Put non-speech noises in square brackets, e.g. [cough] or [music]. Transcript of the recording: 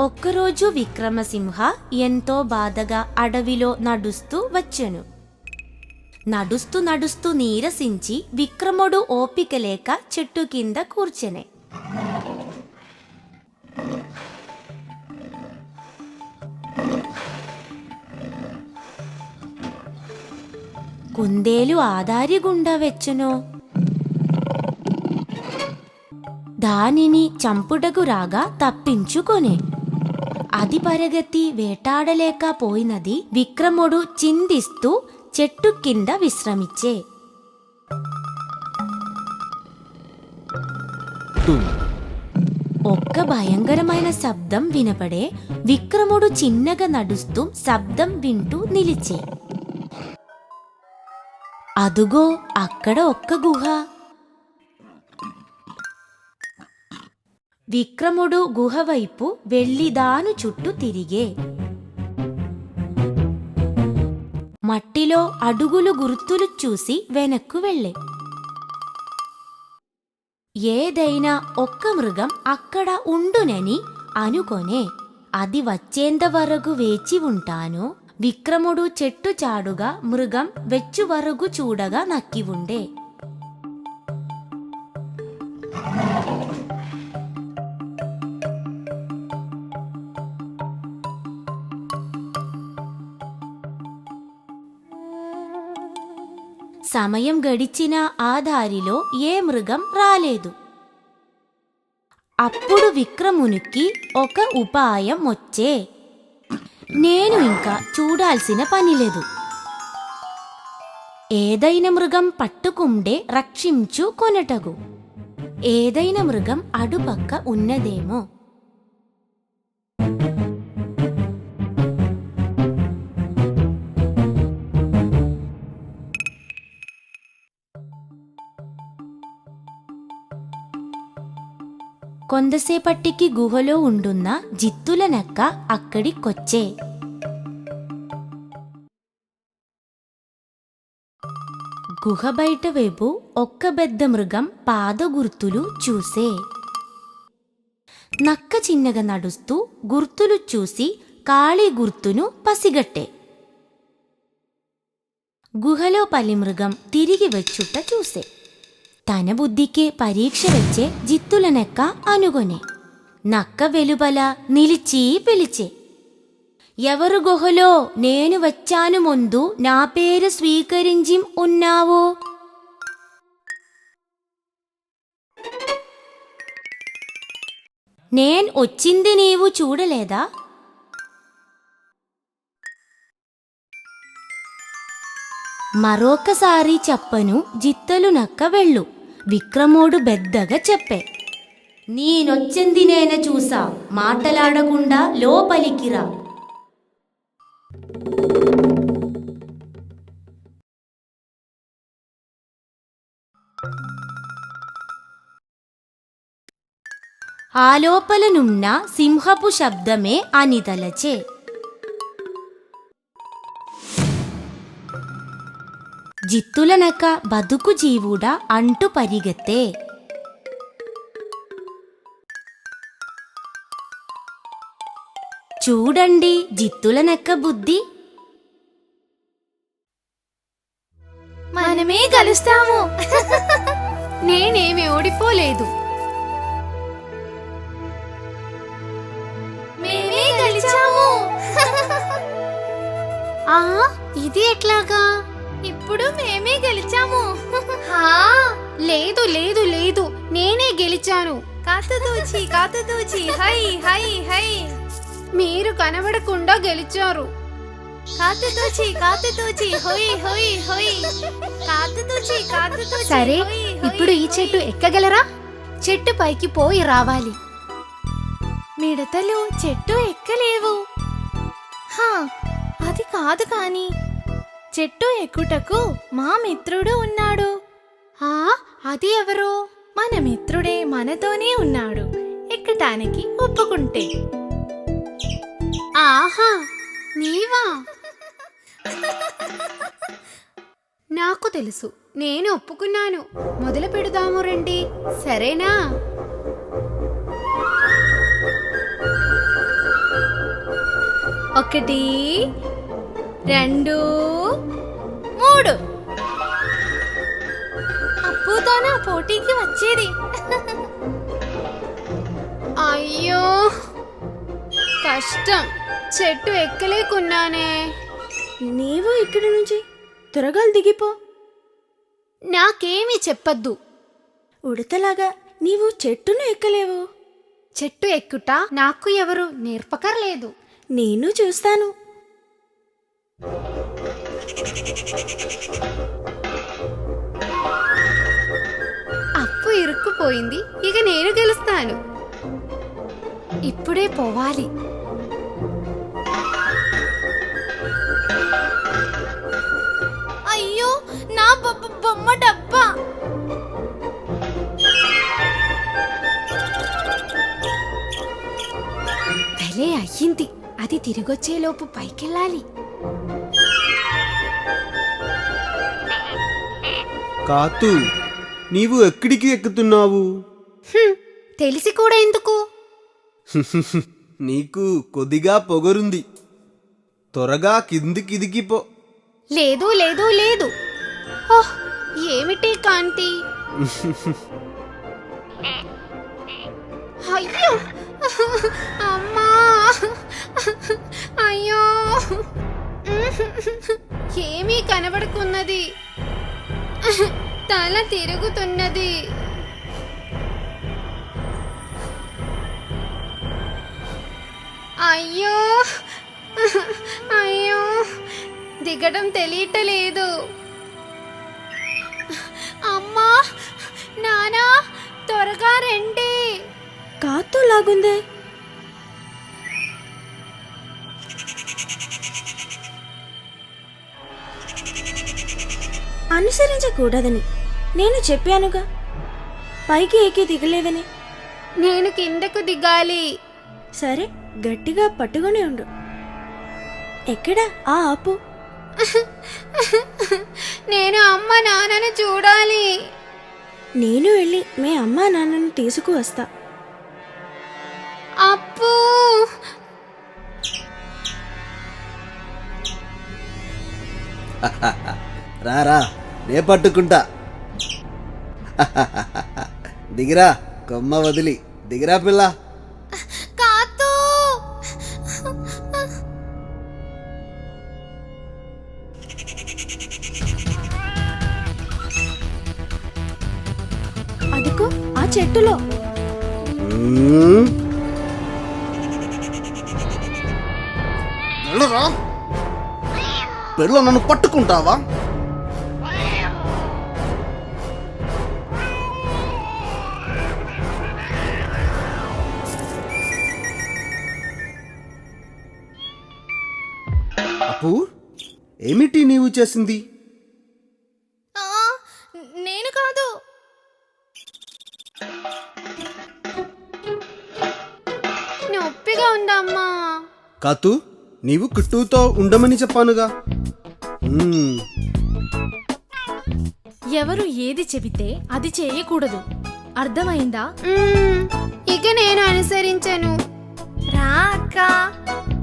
ఒక్కరోజు విక్రమసింహ ఎంతో బాధగా అడవిలో నడుస్తూ వచ్చెను. నడుస్తూ నడుస్తూ నీరసించి విక్రముడు ఓపిక లేక చెట్టు కింద కూర్చెనే. కుందేలు ఆదారి గుండా వెచ్చును. దానిని చంపుటకు రాగా తప్పించుకొనే. అది పరగతి వేటాడలేకపోయినది విక్రముడు చిందిస్తూ చెట్టు కింద విశ్రమించే ఒక్క భయంకరమైన శబ్దం వినపడే విక్రముడు చిన్నగా నడుస్తూ శబ్దం వింటూ నిలిచే అదుగో అక్కడ ఒక్క గుహ విక్రముడు గుహవైపు వెళ్ళిదాను చుట్టూ తిరిగే. మట్టిలో అడుగులు గుర్తులు చూసి వెనక్కు వెళ్ళే. ఏదైనా ఒక్క మృగం అక్కడ ఉండునని అనుకొనే. అది వచ్చేంత వరకు వేచి ఉంటాను. విక్రముడు చెట్టు చాడుగా మృగం వెచ్చు వరకు చూడగా నక్కి ఉండే. సమయం గడిచిన ఆ దారిలో ఏ మృగం రాలేదు. అప్పుడు విక్రమునికి ఒక ఉపాయం వచ్చే. నేను ఇంకా చూడాల్సిన పని లేదు. ఏదైనా మృగం పట్టుకుండే రక్షించు కొనటగు. ఏదైనా మృగం అడుపక్క ఉన్నదేమో. కొందసేపట్టికి గుహలో ఉండున్న జిత్తుల నక్క అక్కడికొచ్చే గుహ బయట వైపు ఒక్క పెద్ద మృగం పాదగుర్తులు చూసే. నక్క చిన్నగా నడుస్తూ గుర్తులు చూసి కాళీ గుర్తును పసిగట్టే. గుహలో పలి మృగం తిరిగి వచ్చుట చూసే. తన బుద్ధికి పరీక్ష వచ్చే జిత్తుల నెక్క అనుగొనే నక్క వెలుబల నిలిచి పిలిచే ఎవరు గుహలో నేను వచ్చాను ముందు నా పేరు స్వీకరించి ఉన్నావో నేను వచ్చింది నీవు చూడలేదా మరొకసారి చెప్పను జిత్తలు నక్క వెళ్ళు విక్రమోడు పెద్దగా చెప్పే. నేనొచ్చింది నేన చూసా. మాటలాడకుండా లోపలికిరా రా. ఆ సింహపు శబ్దమే అనితలచే జిత్తులనక బతుకు జీవుడా అంటూ పరిగెత్తే చూడండి జిత్తులనక్క బుద్ధి మనమే కలుస్తాము నేనేమి ఓడిపోలేదు మేమే గెలిచాము ఆ ఇది ఎట్లాగా ఇప్పుడు మేమే గెలిచాము. [laughs] లేదు లేదు లేదు. నేనే గెలిచాను. కాతదూచి కాతదూచి హై హై హై. మీరు కనబడకుండా గెలిచారు. కాతదూచి కాతదూచి హోయ్ హోయ్ హోయ్. కాతదూచి కాతదూచి సరే ఇప్పుడు ఈ చెట్టు. ఎక్కగలరా? చెట్టు పైకి పోయి రావాలి. మిడతలు చెట్టు ఎక్కలేవు. హా అది కాదు కాని. చెట్టు ఎక్కుటకు మా మిత్రుడు ఉన్నాడు. ఆ అది ఎవరు? మన మిత్రుడే మనతోనే ఉన్నాడు. ఎక్కటానికి ఒప్పుకుంటే. ఆహా నీవా? నాకు తెలుసు నేను ఒప్పుకున్నాను. మొదలు పెడదాము రండి సరేనా? ఒకటి రెండు మూడు. అప్పుతోనే పోటీకి వచ్చేది. అయ్యో కష్టం. చెట్టు ఎక్కలేకున్నానే. నీవు ఇక్కడి నుంచి త్వరగా దిగిపో. నాకేమీ చెప్పద్దు. ఉడతలాగా నీవు చెట్టును ఎక్కలేవు. చెట్టు ఎక్కుట నాకు ఎవరు నేర్పకర్లేదు. నేను చూస్తాను. అప్పు ఇరుక్కుపోయింది. ఇక నేను గెలుస్తాను. ఇప్పుడే పోవాలి. అయ్యో నా బొమ్మ డబ్బా. భలే అయ్యింది. అది తిరిగొచ్చేలోపు పైకెళ్ళాలి. కాతు నీవు ఎక్కడికి ఎక్కుతున్నావు? తెలిసి కూడా ఎందుకు? [laughs] నీకు కొద్దిగా పొగరుంది. త్వరగా కిందికి దిగిపో లేదు లేదు లేదు. ఓహ్ ఏమిటి కాంతి? అయ్యో! [laughs] అమ్మా! అయ్యో! ఏమీ కనబడుకున్నది. తల తిరుగుతున్నది. అయ్యో! అయ్యో! దిగడం తెలియటలేదు. అమ్మా! నానా! త్వరగా రండి. కాతో లాగుందే. అనుసరించకూడదని. నేను చెప్పానుగా. పైకి ఎక్కి దిగలేవని నేను కిందకు దిగాలి. సరే గట్టిగా పట్టుకొని ఉండు. ఎక్కడ ఆ ఆపు? నేను అమ్మ నాన్నను చూడాలి. నేను వెళ్ళి మీ అమ్మా నాన్నను తీసుకువస్తా అప్పు! రారా నే పట్టుకుంటా. దిగిరా కొమ్మ వదిలి. దిగిరా పిల్ల. కాతూ అదిగో ఆ చెట్టులో. వెళ్ళరా? పిల్ల నన్ను పట్టుకుంటావా? అప్పు ఏమిటి నీవు చేసింది? ఆ, నేను కాదు. నొప్పిగా ఉందమ్మా కాతు నీవు కిట్టుతో ఉండమని చెప్పానుగా. ఎవరు ఏది చెబితే అది చేయకూడదు. అర్థమైందా? ఇక నేను అనుసరించను. రా అక్క.